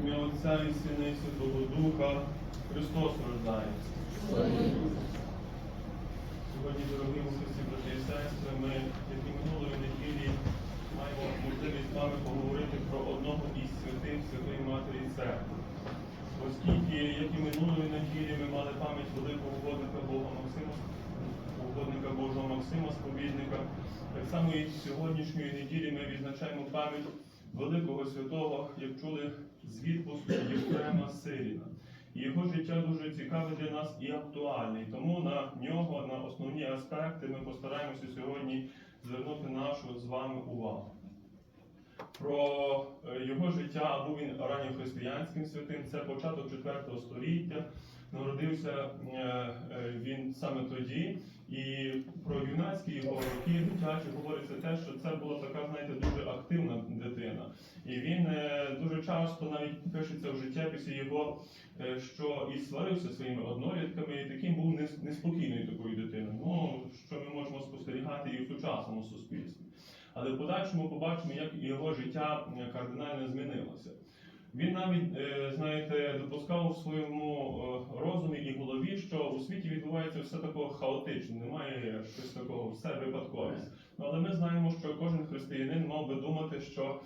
ім'я Отця і Сина і Святого Духа Христос рождається. Сьогодні, дорогі у брати і сестри, ми, як і минулої неділі, маємо можливість з вами поговорити про одного із святих Святої Матері Церкви. Оскільки, як і минулої неділі, ми мали пам'ять великого угодника Бога Максима, угодника Божого Максима, сповідника, так само і сьогоднішньої неділі ми відзначаємо пам'ять великого святого, як чули з відпуску Єфрема Сиріна. Його життя дуже цікаве для нас і актуальне. Тому на нього, на основні аспекти, ми постараємося сьогодні звернути нашу з вами увагу. Про е, його життя був він ранньохристиянським святим, це початок 4 століття. Народився е, е, він саме тоді, і про юнацькі його роки дитячі говориться те, що це була така, знаєте, дуже активна дитина. І він е, дуже часто навіть пишеться в життєписі його, що і сварився своїми однолітками, і таким був неспокійною такою дитиною. Ну, що ми можемо спостерігати і в сучасному суспільстві. Але в подальшому побачимо, як його життя кардинально змінилося. Він навіть, е, знаєте, допускав у своєму е, розумі і голові, що у світі відбувається все такого хаотично, немає щось такого, все випадковість. Але ми знаємо, що кожен християнин мав би думати, що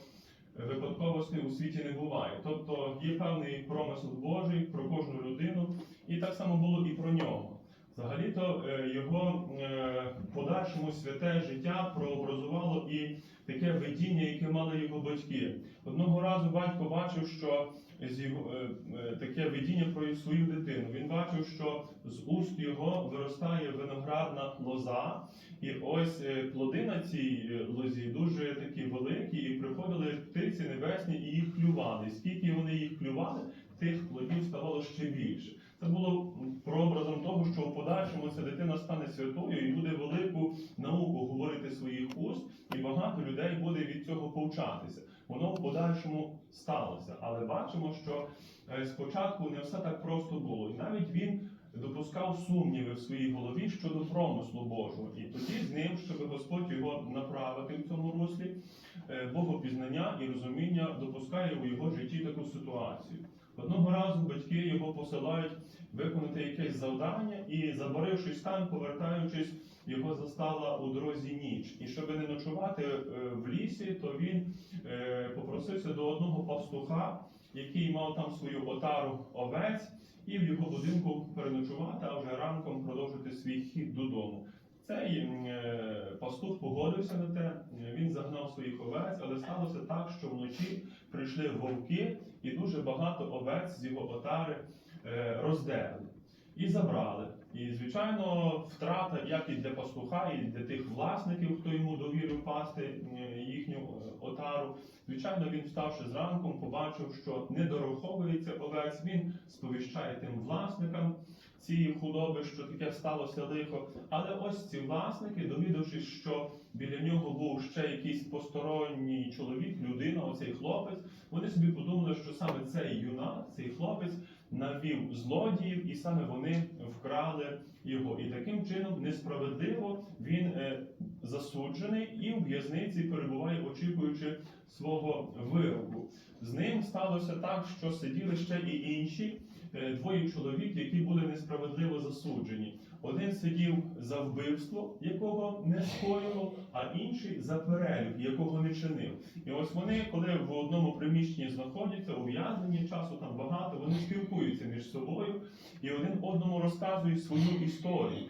випадковостей у світі не буває. Тобто є певний промисел Божий про кожну людину, і так само було і про нього. Взагалі-то е, його е, подальшому святе життя прообразувало і таке видіння, яке мали його батьки. Одного разу батько бачив, що з його е, таке видіння про свою дитину. Він бачив, що з уст його виростає виноградна лоза, і ось плоди на цій лозі дуже такі великі, і приходили птиці небесні і їх клювали. Скільки вони їх клювали, тих плодів ставало ще більше. Це було прообразом того, що в подальшому ця дитина стане святою і буде велику науку говорити своїх уст, і багато людей буде від цього повчатися. Воно в подальшому сталося. Але бачимо, що е, спочатку не все так просто було. І навіть він допускав сумніви в своїй голові щодо промислу Божого. І тоді з ним, щоб Господь його направити в цьому руслі, е, богопізнання і розуміння допускає у його житті таку ситуацію. Одного разу батьки його посилають виконати якесь завдання, і, забарившись там, повертаючись, його застала у дорозі ніч. І щоб не ночувати е, в лісі, то він е, попросився до одного пастуха, який мав там свою отару овець, і в його будинку переночувати, а вже ранком продовжити свій хід додому. Цей е, пастух погодився на те, він загнав своїх овець, але сталося так, що вночі прийшли вовки, і дуже багато овець з його отари е, роздерли і забрали. І, звичайно, втрата як і для пастуха, і для тих власників, хто йому довірив пасти їхню е, отару. Звичайно, він, вставши зранком, побачив, що не дораховується овець. Він сповіщає тим власникам цієї худоби, що таке сталося лихо. Але ось ці власники, довідавшись, що біля нього був ще якийсь посторонній чоловік, людина, оцей хлопець, вони собі подумали, що саме цей юнак, цей хлопець навів злодіїв, і саме вони вкрали його. І таким чином несправедливо він е, засуджений і в в'язниці перебуває, очікуючи свого вироку. З ним сталося так, що сиділи ще і інші двоє чоловік, які були несправедливо засуджені. Один сидів за вбивство, якого не скоїв, а інший за перелюб, якого не чинив. І ось вони, коли в одному приміщенні знаходяться, ув'язнені часу там багато, вони спілкуються між собою і один одному розказують свою історію.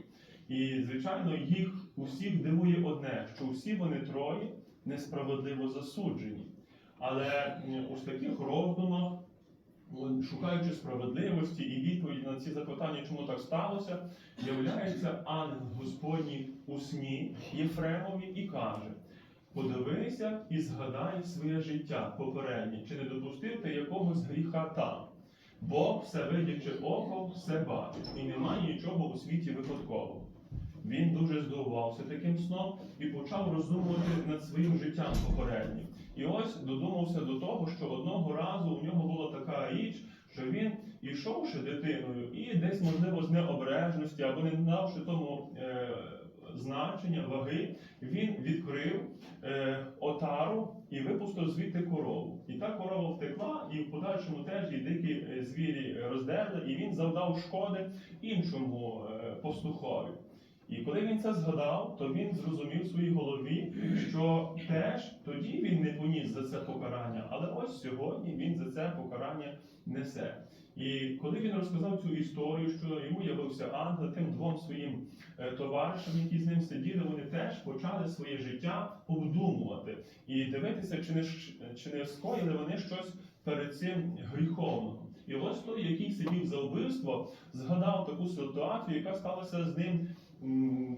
І, звичайно, їх усіх дивує одне, що всі вони троє несправедливо засуджені. Але ось таких роздумах, шукаючи справедливості і відповіді на ці запитання, чому так сталося, являється ангел Господній у сні Єфремові і каже: подивися і згадай своє життя попереднє, чи не допустив ти якогось гріха там. Бо все видячи око, все бачить, і немає нічого у світі випадкового. Він дуже здивувався таким сном і почав роздумувати над своїм життям попереднім. І ось додумався до того, що одного разу у нього була така річ, що він, ішовши дитиною, і десь, можливо, з необережності або не давши тому е, значення, ваги, він відкрив е, отару і випустив звідти корову. І та корова втекла, і в подальшому теж і дикі е, звірі роздерли, і він завдав шкоди іншому е, пастухові. І коли він це згадав, то він зрозумів в своїй голові, що теж тоді він не поніс за це покарання, але ось сьогодні він за це покарання несе. І коли він розказав цю історію, що йому явився ангел, тим двом своїм е, товаришам, які з ним сиділи, вони теж почали своє життя обдумувати і дивитися, чи не чи не скоїли вони щось перед цим гріховного. І ось той, який сидів за вбивство, згадав таку ситуацію, яка сталася з ним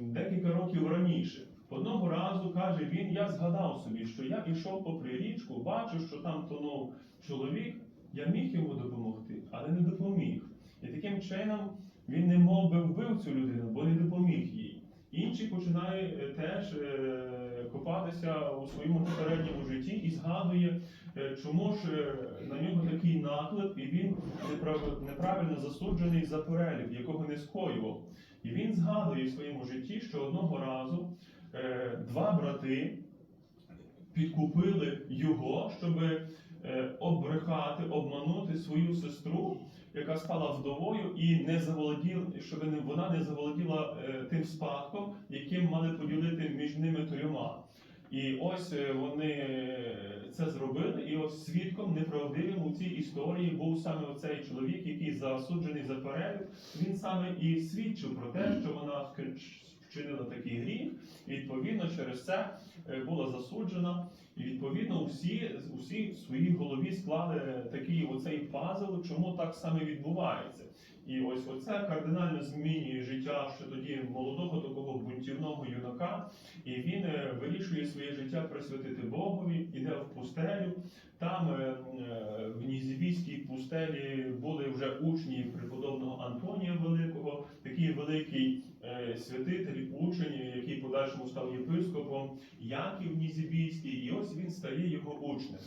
декілька років раніше. Одного разу каже він: я згадав собі, що я йшов попри річку, бачив, що там тонув чоловік, я міг йому допомогти, але не допоміг. І таким чином він не мов би вбив цю людину, бо не допоміг їй. Інший починає е, теж е, копатися у своєму попередньому житті і згадує, е, чому ж на нього такий наклеп, і він неправ- неправильно засуджений за перелік, якого не скоював. І він згадує в своєму житті, що одного разу два брати підкупили його, щоб е, обрехати, обманути свою сестру, яка стала вдовою, і не заволоділа, щоб вона не заволоділа е, тим спадком, яким мали поділити між ними трьома. І ось е, вони це зробили, і ось свідком неправдивим у цій історії був саме оцей чоловік, який засуджений за перелік. Він саме і свідчив про те, що вона вчинила такий гріх, і відповідно через це була засуджена. І відповідно усі, усі в своїй голові склали такий оцей пазл, чому так саме відбувається. І ось оце кардинально змінює життя ще тоді молодого такого бунтівного юнака, і він е, вирішує своє життя присвятити Богові, іде в пустелю. Там е, е, в Нізівійській пустелі були вже учні преподобного Антонія Великого, такий великий е, святитель, учень, який подальшому став єпископом, Яків Нізібійський, і ось він стає його учнем.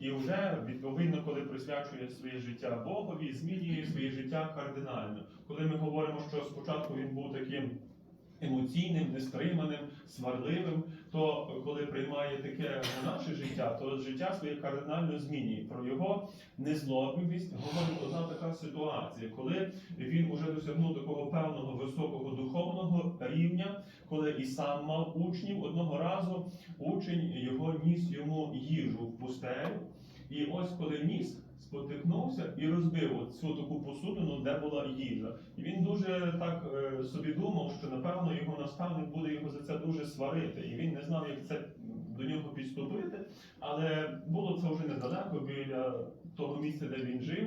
І вже відповідно, коли присвячує своє життя Богові, змінює своє життя кардинально. Коли ми говоримо, що спочатку він був таким емоційним, нестриманим, сварливим, то коли приймає таке на наше життя, то життя своє кардинально змінює. Про його незлобивість говорить одна така ситуація, коли він уже досягнув такого певного високого духовного рівня, коли і сам мав учнів одного разу учень його ніс йому їжу в пустелю. І ось коли ніс, спотикнувся і розбив цю таку посудину, де була їжа. І він дуже так е, собі думав, що напевно його наставник буде його за це дуже сварити. І він не знав, як це до нього підступити. Але було це вже недалеко біля того місця, де він жив.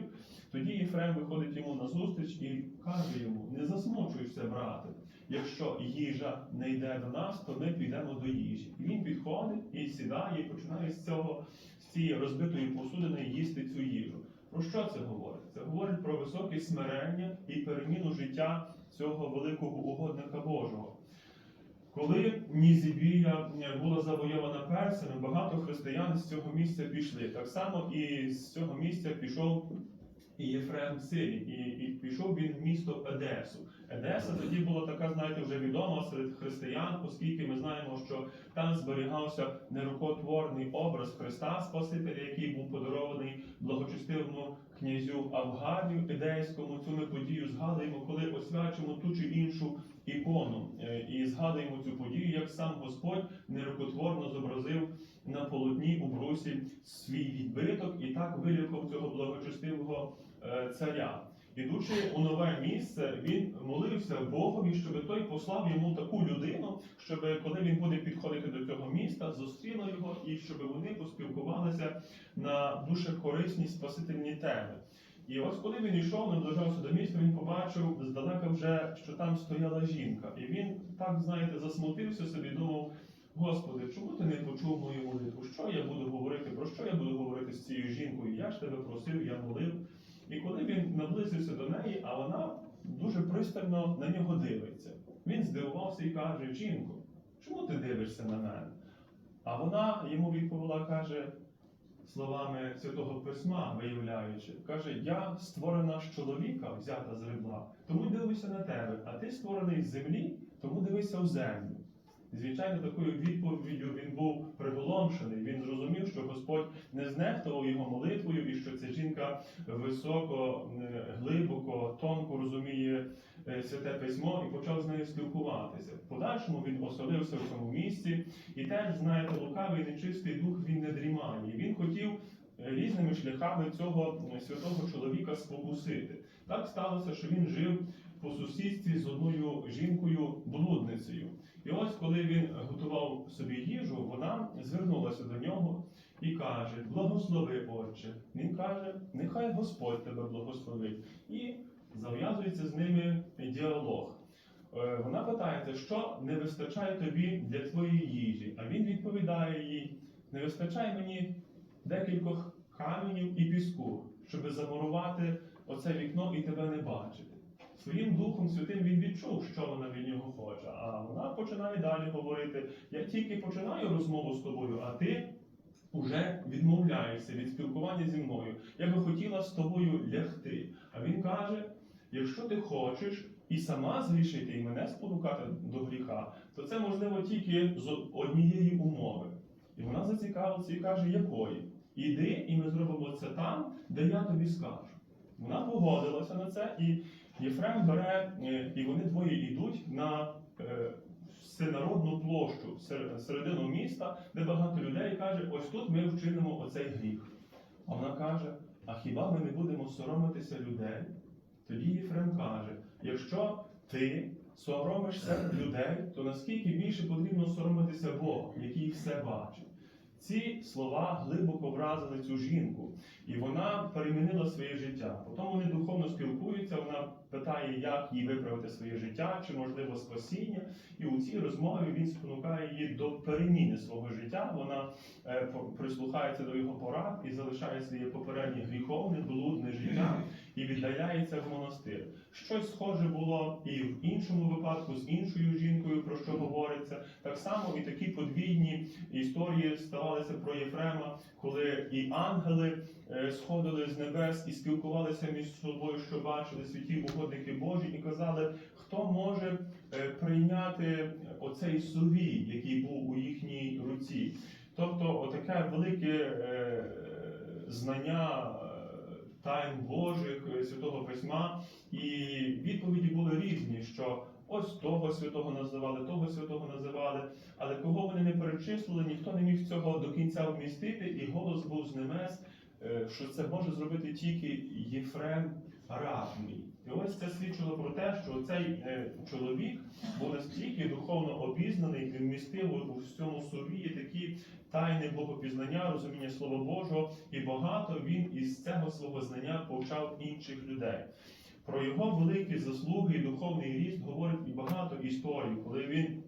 Тоді Єфрем виходить йому на зустріч і каже йому: не засмучуйся, брате. Якщо їжа не йде до нас, то ми підемо до їжі. І він підходить і сідає, і починає з цього цієї розбитої посудини їсти цю їжу. Про що це говорить? Це говорить про високе смирення і переміну життя цього великого угодника Божого. Коли Нізібія була завойована персами, багато християн з цього місця пішли. Так само і з цього місця пішов і Єфрем Сирій, і, і пішов він в місто Едесу. Едеса тоді була така, знаєте, вже відома серед християн, оскільки ми знаємо, що там зберігався нерукотворний образ Христа Спасителя, який був подарований благочестивому князю Авгадію Едейському. Цю ми подію згадуємо, коли освячимо ту чи іншу ікону. Е, І згадуємо цю подію, як сам Господь нерукотворно зобразив на полотні у брусі свій відбиток і так вилікував цього благочестивого царя. Ідучи у нове місце, він молився Богові, щоб той послав йому таку людину, щоб коли він буде підходити до цього міста, зустріла його і щоб вони поспілкувалися на дуже корисні спасительні теми. І ось коли він йшов, наближався до міста, він побачив здалека вже, що там стояла жінка. І він так, знаєте, засмутився собі, думав, Господи, чому ти не почув мою молитву? Що я буду говорити? Про що я буду говорити з цією жінкою? Я ж тебе просив, я молив. І коли він наблизився до неї, а вона дуже пристально на нього дивиться. Він здивувався і каже: Жінко, чому ти дивишся на мене? А вона йому відповіла, каже словами Святого Письма, виявляючи, каже: Я створена з чоловіка, взята з рибла, тому дивлюся на тебе, а ти створений з землі, тому дивися в землю. Звичайно, такою відповіддю він був приголомшений. Він зрозумів, що Господь не знехтував його молитвою, і що ця жінка високо, е, глибоко, тонко розуміє е, святе письмо і почав з нею спілкуватися. В подальшому він оселився в цьому місці, і теж, знаєте, лукавий нечистий дух він не дрімає. І Він хотів е, різними шляхами цього святого чоловіка спокусити. Так сталося, що він жив по сусідстві з одною жінкою блудницею. І ось коли він готував собі їжу, вона звернулася до нього і каже: Благослови, Отче. Він каже, нехай Господь тебе благословить. І зав'язується з ними діалог. Е, Вона питається, що не вистачає тобі для твоєї їжі. А він відповідає їй: не вистачає мені декількох каменів і піску, щоб замурувати оце вікно і тебе не бачити. Своїм Духом Святим він відчув, що вона від нього хоче. А вона починає далі говорити: я тільки починаю розмову з тобою, а ти вже відмовляєшся від спілкування зі мною. Я би хотіла з тобою лягти. А він каже: якщо ти хочеш і сама згрішити, і мене спонукати до гріха, то це можливо тільки з однієї умови. І вона зацікавилася і каже, якої? Іди, і ми зробимо це там, де я тобі скажу. Вона погодилася на це, і Єфрем бере, е, і вони двоє йдуть на е, площу середину міста, де багато людей каже, ось тут ми вчинимо оцей гріх. А вона каже: а хіба ми не будемо соромитися людей? Тоді Єфрем каже: якщо ти соромишся людей, то наскільки більше потрібно соромитися Бога, який все бачить. Ці слова глибоко вразили цю жінку, і вона перемінила своє життя. Потім вони духовно спілкуються. Вона питає, як їй виправити своє життя, чи можливо спасіння. І у цій розмові він спонукає її до переміни свого життя. Вона е, прислухається до його порад і залишає своє попереднє гріховне, блудне життя і віддаляється в монастир. Щось схоже було і в іншому випадку з іншою жінкою, про що говориться. Так само і такі подвійні історії ставалися про Єфрема, коли і ангели е, сходили з небес і спілкувалися між собою, що бачили святі угодники Божі, і казали, хто може е, прийняти оцей сувій, який був у їхній руці. Тобто, отаке велике е, знання е, тайн Божих, святого письма, і відповіді були різні, що ось того святого називали, того святого називали, але кого вони не перечислили, ніхто не міг цього до кінця вмістити, і голос був з небес, е, що це може зробити тільки Єфрем ось це свідчило про те, що цей е, чоловік був настільки духовно обізнаний, він вмістив у- всьому собі такі тайни богопізнання, розуміння Слова Божого, і багато він із цього свого знання повчав інших людей. Про його великі заслуги і духовний ріст говорить і багато історій, коли він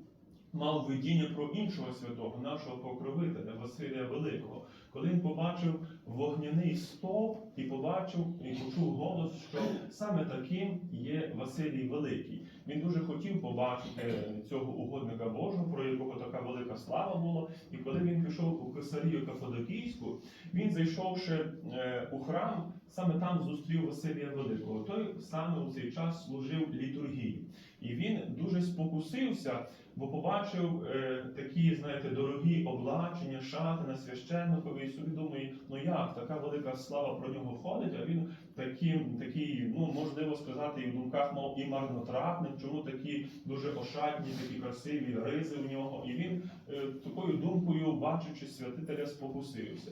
мав видіння про іншого святого, нашого покровителя Василія Великого, коли він побачив вогняний стовп і побачив і почув голос, що саме таким є Василій Великий. Він дуже хотів побачити цього угодника Божого, про якого така велика слава була. І коли він пішов у Кесарію Каппадокійську, він зайшовши е, у храм, саме там зустрів Василія Великого. Той саме у цей час служив літургії. І він дуже спокусився, бо побачив е, такі, знаєте, дорогі облачення, шати на священникові, і собі думає, ну як, така велика слава про нього ходить, а він таким, такий, ну можливо сказати, і в думках мов і марнотратний, чому такі дуже ошатні, такі красиві ризи у нього. І він е, такою думкою, бачачи святителя, спокусився.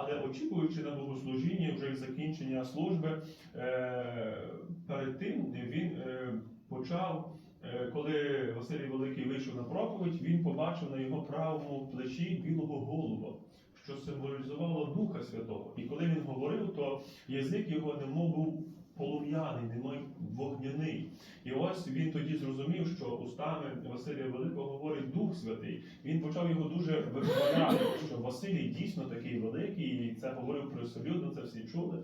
Але очікуючи на богослужіння, вже закінчення служби, е, перед тим він е, почав, е, коли Василій Великий вийшов на проповідь, він побачив на його правому плечі білого голуба, що символізувало Духа Святого. І коли він говорив, то язик його немов був полум'яний, вогняний. І ось він тоді зрозумів, що устами Василія Великого говорить Дух Святий. Він почав його дуже вихваляти, що Василій дійсно такий великий, і це говорив присолюдно, це всі чули.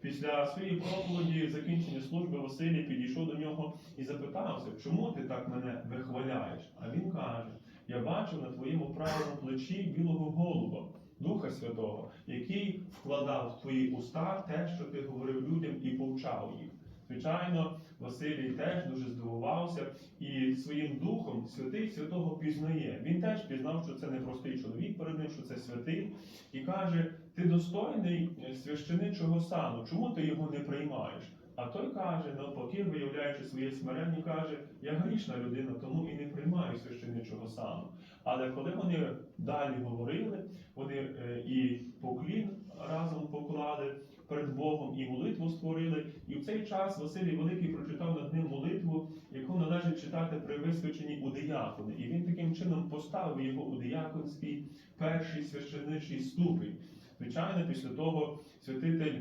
Після своєї проповіді, закінчення служби, Василій підійшов до нього і запитався, чому ти так мене вихваляєш? А він каже: Я бачив на твоєму правому плечі білого голуба, Духа Святого, який вкладав в твої уста те, що ти говорив людям і повчав їх. Звичайно, Василій теж дуже здивувався і своїм духом святий святого пізнає. Він теж пізнав, що це не простий чоловік перед ним, що це святий, і каже: Ти достойний е, священичого сану, чому ти його не приймаєш? А той каже, навпаки, виявляючи своє смирення, каже: Я грішна людина, тому і не приймаю священичого сану. Але коли вони далі говорили, вони е, і поклін разом поклали перед Богом, і молитву створили. І в цей час Василій Великий прочитав над ним молитву, яку належить читати при висвяченні у диякони. І він таким чином поставив його у дияконський перший священичий ступень. Звичайно, після того святитель.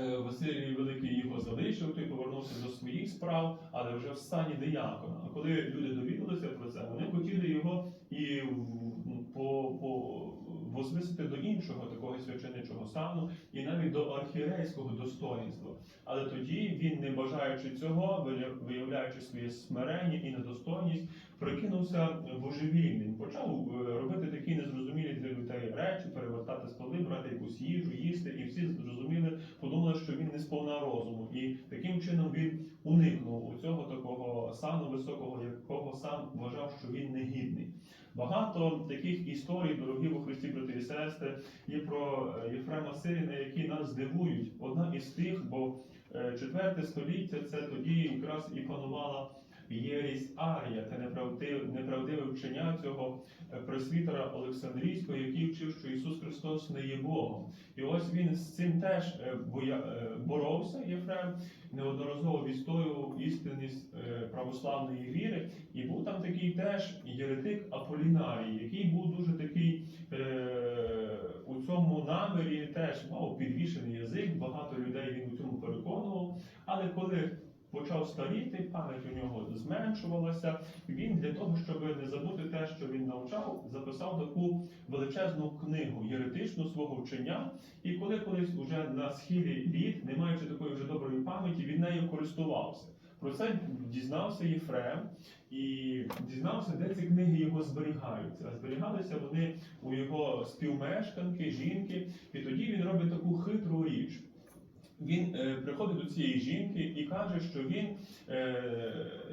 Е, Василій Великий його залишив, той повернувся до своїх справ, але вже в стані диякона. А коли люди довідалися про це, вони хотіли його возвисити до іншого такого священичого сану, і навіть до архієрейського достоїнства. Але тоді він, не бажаючи цього, виявляючи своє смирення і недостойність, прикинувся божевільним, почав е, робити такі незрозумілі для людей речі, перевертати столи, брати якусь їжу, їсти, і всі зрозуміли, подумали, що він не сповна розуму. І таким чином він уникнув у цього такого сану високого, якого сам вважав, що він негідний. Багато таких історій, дорогі у Христі, брати і сестри, є про е, Єфрема Сиріна, які нас здивують. Одна із тих, бо е, четверте століття це тоді якраз і панувала єрість Арія, те неправдиве, неправдиве вчення цього е, пресвітера Олександрійського, який вчив, що Ісус Христос не є Богом. І ось він з цим теж е, е, боровся, Єфрем, неодноразово відстоював істинність православної віри. І був там такий теж єретик Аполінарій, який був дуже такий у цьому намірі, теж мав підвішений язик, багато людей він у цьому переконував. Але коли почав старіти, пам'ять у нього зменшувалася, він для того, щоб не забути те, що він навчав, записав таку величезну книгу єретичну свого вчення. І коли колись уже на схилі літ, не маючи такої вже доброї пам'яті, він нею користувався. Про це дізнався Єфрем і дізнався, де ці книги його зберігаються. А зберігалися вони у його співмешканки, жінки, і тоді він робить таку хитру річ. Він е, приходить до цієї жінки і каже, що він е,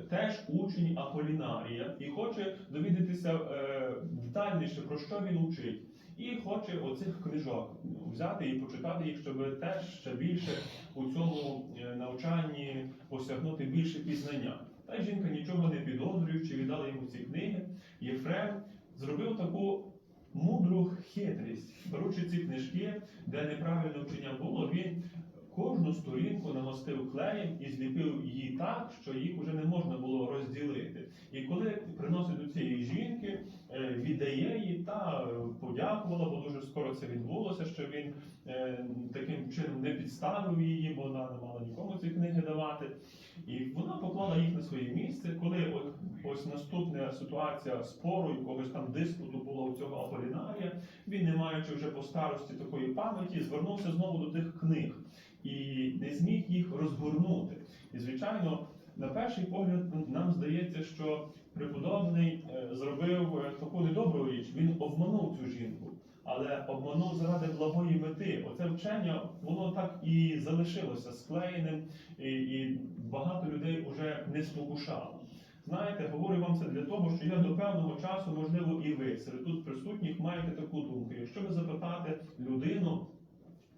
теж учень Аполінарія і хоче довідатися е, детальніше, про що він учить. І хоче оцих книжок взяти і почитати їх, щоб теж ще більше у цьому е, навчанні осягнути більше пізнання. Та й жінка нічого не підозрюючи, віддала йому ці книги. Єфрем зробив таку мудру хитрість, беручи ці книжки, де неправильне вчення було, він кожну сторінку намастив клеєм і зліпив її так, що їх вже не можна було розділити. І коли приносить до цієї жінки, е, віддає її та подякувала, бо дуже скоро це відбулося, що він е, таким чином не підставив її, бо вона не мала нікому ці книги давати. І вона поклала їх на своє місце. Коли от ось наступна ситуація спору, якогось там диспуту було у цього Аполінарія, він, не маючи вже по старості такої пам'яті, звернувся знову до тих книг і не зміг їх розгорнути. І звичайно, на перший погляд нам здається, що преподобний е, зробив е, таку недобру річ. Він обманув цю жінку, але обманув заради благої мети. Оце вчення воно так і залишилося склеєним, і, і багато людей вже не спокушало. Знаєте, говорю вам це для того, що я до певного часу, можливо, і ви серед тут присутніх маєте таку думку. Якщо ви запитати людину,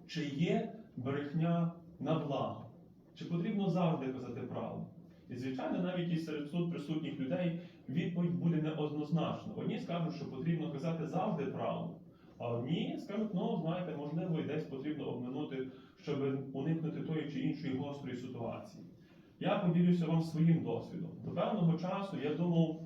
чи є брехня на благо, чи потрібно завжди казати правду? І звичайно, навіть і серед тут присутніх людей відповідь буде неоднозначна. Одні скажуть, що потрібно казати завжди правду, а одні скажуть, ну знаєте, можливо, і десь потрібно обминути, щоб уникнути тої чи іншої гострої ситуації. Я поділюся вам своїм досвідом. До певного часу я думав,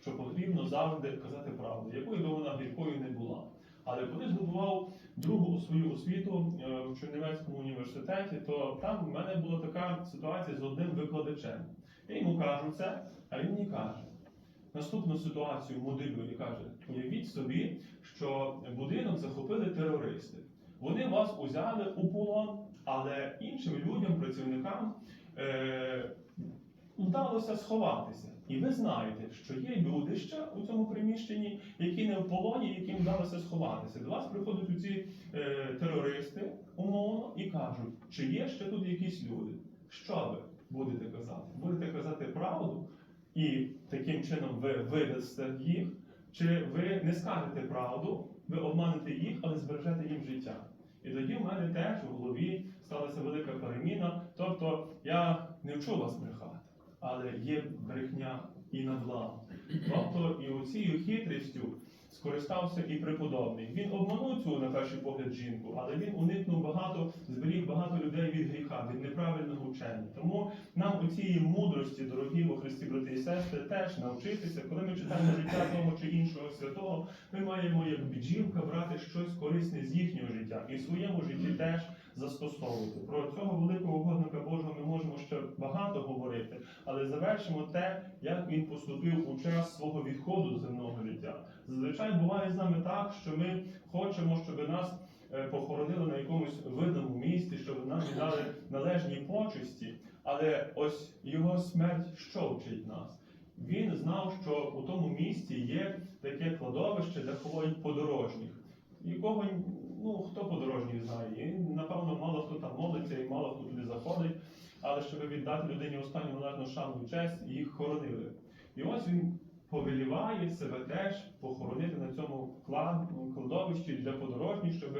що потрібно завжди казати правду, якою би вона гіркою не була. Але коли здобував другу свою освіту е, в Чернівецькому університеті, то там в мене була така ситуація з одним викладачем. Я йому кажу це, а він мені каже. Наступну ситуацію моделює і каже: уявіть собі, що будинок захопили терористи. Вони вас узяли у полон, але іншим людям, працівникам е, вдалося сховатися. І ви знаєте, що є люди ще у цьому приміщенні, які не в полоні, яким вдалося сховатися. До вас приходять ці е, терористи умовно і кажуть, чи є ще тут якісь люди. що ви будете казати? Будете казати правду, і таким чином ви видасте їх, чи ви не скажете правду, ви обманете їх, але збережете їм життя. І тоді в мене теж в голові сталася велика переміна. Тобто я не вчу вас брехати, але є брехня і надлам. Тобто і оцією хитрістю скористався і преподобний. Він обманув цю на перший погляд жінку, але він уникнув багато, зберіг багато людей від гріха, від неправильного вчення. Тому нам у цієї мудрості, дорогі у Христі, брати і сестри, теж навчитися, коли ми читаємо життя того чи іншого святого, ми маємо як бджілка брати щось корисне з їхнього життя і в своєму житті теж застосовувати. Про цього великого угодника Божого ми можемо ще багато говорити, але завершимо те, як він поступив у час свого відходу з земного життя. Зазвичай буває з нами так, що ми хочемо, щоб нас е, похоронили на якомусь видному місці, щоб нам віддали належні почесті. Але ось його смерть що вчить нас? Він знав, що у тому місці є таке кладовище, де ховають подорожніх. Якого ну хто подорожніх знає? І, напевно, мало хто там молиться і мало хто туди заходить. Але щоб віддати людині останню належну шану і честь, їх хоронили. І ось він повеліває себе теж похоронити на цьому кладовищі для подорожніх, щоб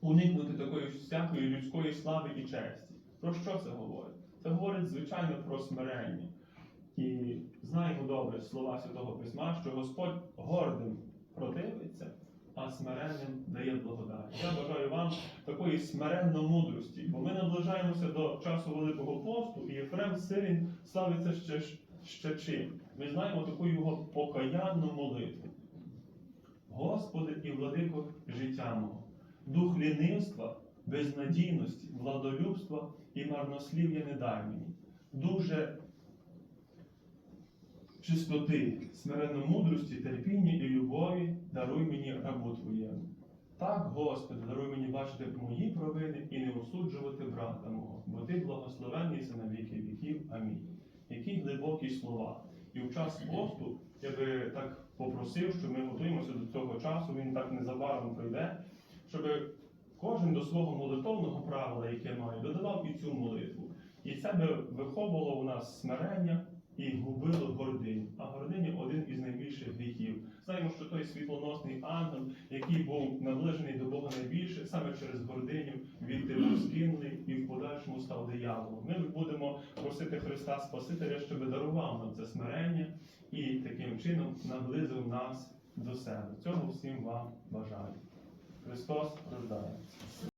уникнути такої всякої людської слави і честі. Про що це говорить? Це говорить, звичайно, про смирення. І знаємо добре слова Святого Письма, що Господь гордим противиться, а смиренним дає благодать. Я бажаю вам такої смиренно мудрості, бо ми наближаємося до часу Великого посту, і Єфрем Сирін славиться ще, ще чим. Ми знаємо таку його покаянну молитву. Господи і владико життя мого, дух лінивства, безнадійності, владолюбства і марнослів'я не дай мені. Дуже чистоти, смиренно мудрості, терпіння і любові даруй мені рабу Твоєму. Так, Господи, даруй мені бачити мої провини і не осуджувати брата мого, бо ти благословенний си на віки віків. Амінь. Які глибокі слова. І в час посту я би так попросив, що ми готуємося до цього часу, він так незабаром прийде, щоб кожен до свого молитовного правила, яке має, додавав і цю молитву. І це би виховувало у нас смирення і губило гординю. А гординя один із найбільших гріхів. Знаємо, що той світлоносний ангел, який був наближений до Бога найбільше, саме через гординю відти був скинений і в подальшому став дияволом. Ми будемо просити Христа Спасителя, щоб дарував нам це смирення і таким чином наблизив нас до себе. Цього всім вам бажаю. Христос рождається.